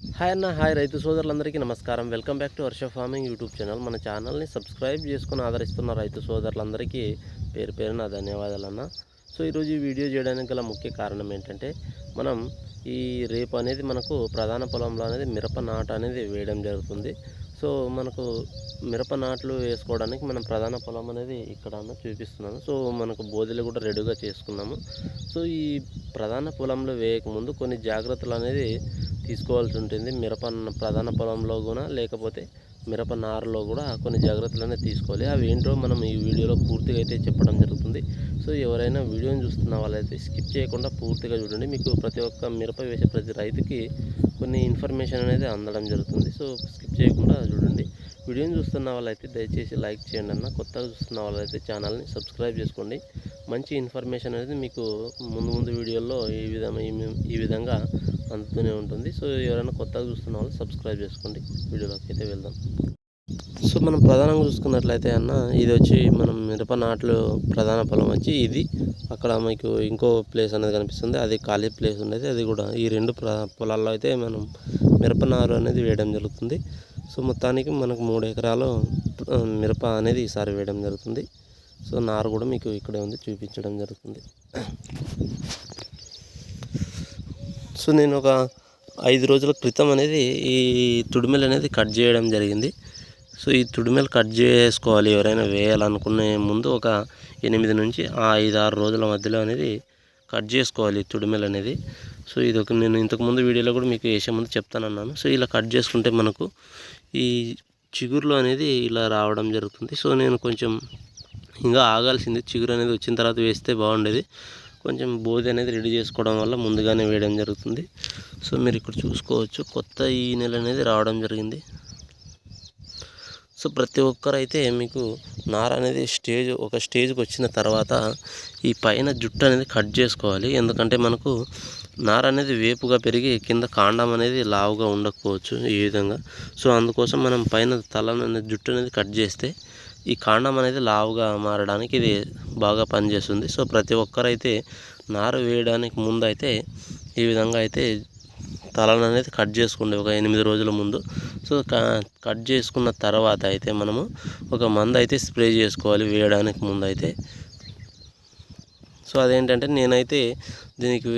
Hi అన్న hi రైతు సోదరులందరికీ నమస్కారం. Welcome back to Varsha farming YouTube channel. మన ఛానల్ని సబ్స్క్రైబ్ చేసుకుని ఆదరిస్తున్న రైతు సోదరులందరికీ పేరు పేరు ధన్యవాదాలు ధన్యవాదాలన్న. సో ఈరోజు ఈ వీడియో చేయడానికి గల ముఖ్య కారణం ఏంటంటే మనం ఈ రేపు అనేది మనకు ప్రధాన పొలంలో అనేది మిరప నాట అనేది వేయడం జరుగుతుంది. సో మనకు మిరప నాట్లు వేసుకోవడానికి మనం ప్రధాన పొలం అనేది ఇక్కడ అన్న చూపిస్తున్నాను. సో మనకు బోధలు కూడా రెడీగా చేసుకున్నాము. సో ఈ ప్రధాన పొలంలో వేయకముందు కొన్ని జాగ్రత్తలు అనేది తీసుకోవాల్సి ఉంటుంది. మిరప ప్రధాన పొలంలో కూడా లేకపోతే మిరప నారులో కూడా కొన్ని జాగ్రత్తలు తీసుకోవాలి. అవి ఏంటో మనం ఈ వీడియోలో పూర్తిగా అయితే చెప్పడం జరుగుతుంది. సో ఎవరైనా వీడియోని చూస్తున్న వాళ్ళైతే స్కిప్ చేయకుండా పూర్తిగా చూడండి. మీకు ప్రతి ఒక్క మిరప వేసే ప్రతి రైతుకి కొన్ని ఇన్ఫర్మేషన్ అనేది అందడం జరుగుతుంది. సో స్కిప్ చేయకుండా చూడండి. వీడియోని చూస్తున్న వాళ్ళైతే దయచేసి లైక్ చేయండి అన్న. కొత్తగా చూస్తున్న వాళ్ళైతే ఛానల్ని సబ్స్క్రైబ్ చేసుకోండి. మంచి ఇన్ఫర్మేషన్ అనేది మీకు ముందు ముందు వీడియోల్లో ఈ విధంగా ఈ విధంగా అందుతూనే ఉంటుంది. సో ఎవరైనా కొత్తగా చూస్తున్న వాళ్ళు సబ్స్క్రైబ్ చేసుకోండి. వీడియోలోకి అయితే వెళ్దాం. సో మనం ప్రధానంగా చూసుకున్నట్లయితే అన్న ఇది వచ్చి మనం మిరప నాట్లు ప్రధాన పొలం వచ్చి ఇది. అక్కడ మీకు ఇంకో ప్లేస్ అనేది కనిపిస్తుంది. అది ఖాళీ ప్లేస్ ఉండేది. అది కూడా ఈ రెండు పొలాల్లో అయితే మనం మిరప నారు అనేది వేయడం జరుగుతుంది. సో మొత్తానికి మనకు మూడు ఎకరాలు మిరప అనేది ఈసారి వేయడం జరుగుతుంది. సో నారు కూడా మీకు ఇక్కడే ఉంది చూపించడం జరుగుతుంది. సో నేను ఒక ఐదు రోజుల క్రితం అనేది ఈ తుడిమెలు అనేది కట్ చేయడం జరిగింది. సో ఈ తుడిమెలు కట్ చేసుకోవాలి ఎవరైనా వేయాలనుకునే ముందు ఒక ఎనిమిది నుంచి ఆ ఐదు ఆరు రోజుల మధ్యలో అనేది కట్ చేసుకోవాలి ఈ తుడిమెలు అనేది. సో ఇది ఒక నేను ఇంతకుముందు వీడియోలో కూడా మీకు వేసే ముందు చెప్తానన్నాను. సో ఇలా కట్ చేసుకుంటే మనకు ఈ చిగురులో అనేది ఇలా రావడం జరుగుతుంది. సో నేను కొంచెం ఇంకా ఆగాల్సింది. చిగురు అనేది వచ్చిన తర్వాత వేస్తే బాగుండేది. కొంచెం బోధి అనేది రెడీ చేసుకోవడం వల్ల ముందుగానే వేయడం జరుగుతుంది. సో మీరు ఇక్కడ చూసుకోవచ్చు. కొత్త ఈ నెల అనేది రావడం జరిగింది. సో ప్రతి ఒక్కరైతే మీకు నార అనేది స్టేజ్ ఒక స్టేజ్కి వచ్చిన తర్వాత ఈ పైన జుట్టు అనేది కట్ చేసుకోవాలి. ఎందుకంటే మనకు నార అనేది వేపుగా పెరిగి కింద కాండం అనేది లావుగా ఉండకపోవచ్చు ఈ విధంగా. సో అందుకోసం మనం పైన తల జుట్టు అనేది కట్ చేస్తే ఈ కాండం అనేది లావుగా మారడానికి ఇది బాగా పనిచేస్తుంది. సో ప్రతి ఒక్కరైతే నారు వేయడానికి ముందు అయితే ఈ విధంగా అయితే తలను అనేది కట్ చేసుకోండి ఒక ఎనిమిది రోజుల ముందు. సో క- కట్ చేసుకున్న తర్వాత అయితే మనము ఒక మందు అయితే స్ప్రే చేసుకోవాలి వేయడానికి ముందు అయితే సో అదేంటంటే నేనైతే దీనికి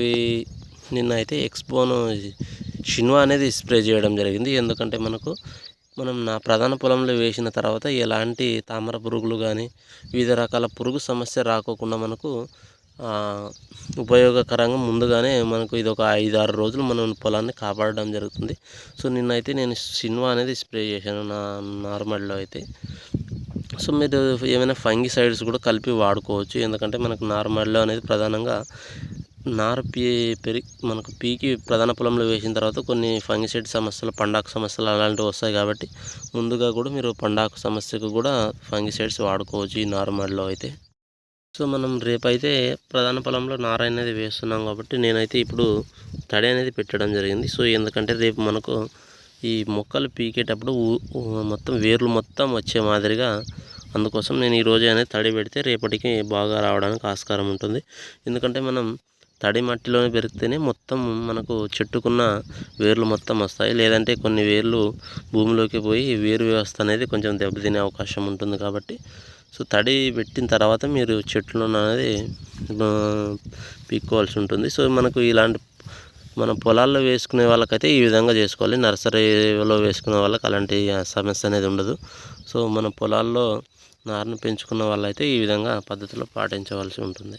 నిన్న అయితే ఎక్స్పోను షిన్వా అనేది స్ప్రే చేయడం జరిగింది. ఎందుకంటే మనకు మనం నా ప్రధాన పొలంలో వేసిన తర్వాత ఎలాంటి తామర పురుగులు కానీ వివిధ రకాల పురుగు సమస్య రాకోకుండా మనకు ఉపయోగకరంగా ముందుగానే మనకు ఇది ఒక ఐదు ఆరు రోజులు మనం పొలాన్ని కాపాడడం జరుగుతుంది. సో నిన్నైతే నేను సిన్వా అనేది స్ప్రే చేశాను నా నార్మల్లో అయితే. సో మీరు ఏమైనా ఫంగిసైడ్స్ కూడా కలిపి వాడుకోవచ్చు. ఎందుకంటే మనకు నార్మల్లో అనేది ప్రధానంగా నారు పీ పెరిగి మనకు పీకి ప్రధాన పొలంలో వేసిన తర్వాత కొన్ని ఫంగిసైడ్ సమస్యలు పండాకు సమస్యలు అలాంటివి వస్తాయి కాబట్టి ముందుగా కూడా మీరు పండాకు సమస్యకు కూడా ఫంగిసైడ్స్ వాడుకోవచ్చు ఈ నారుమడిలో అయితే. సో మనం రేపైతే ప్రధాన పొలంలో నార అనేది వేస్తున్నాం కాబట్టి నేనైతే ఇప్పుడు తడి అనేది పెట్టడం జరిగింది. సో ఎందుకంటే రేపు మనకు ఈ మొక్కలు పీకేటప్పుడు ఊ- మొత్తం వేర్లు మొత్తం వచ్చే మాదిరిగా అందుకోసం నేను ఈరోజు అనేది తడి పెడితే రేపటికి బాగా రావడానికి ఆస్కారం ఉంటుంది. ఎందుకంటే మనం తడి మట్టిలోనే పెరిగితేనే మొత్తం మనకు చెట్టుకున్న వేర్లు మొత్తం వస్తాయి. లేదంటే కొన్ని వేర్లు భూమిలోకి పోయి వేరు వ్యవస్థ అనేది కొంచెం దెబ్బతినే అవకాశం ఉంటుంది కాబట్టి. సో తడి పెట్టిన తర్వాత మీరు చెట్లను అనేది పీక్కోవాల్సి ఉంటుంది. సో మనకు ఇలాంటి మన పొలాల్లో వేసుకునే వాళ్ళకైతే ఈ విధంగా చేసుకోవాలి. నర్సరీలో వేసుకునే వాళ్ళకి అలాంటి సమస్య అనేది ఉండదు. సో మన పొలాల్లో నారును పెంచుకున్న వాళ్ళైతే ఈ విధంగా పద్ధతిలో పాటించవలసి ఉంటుంది.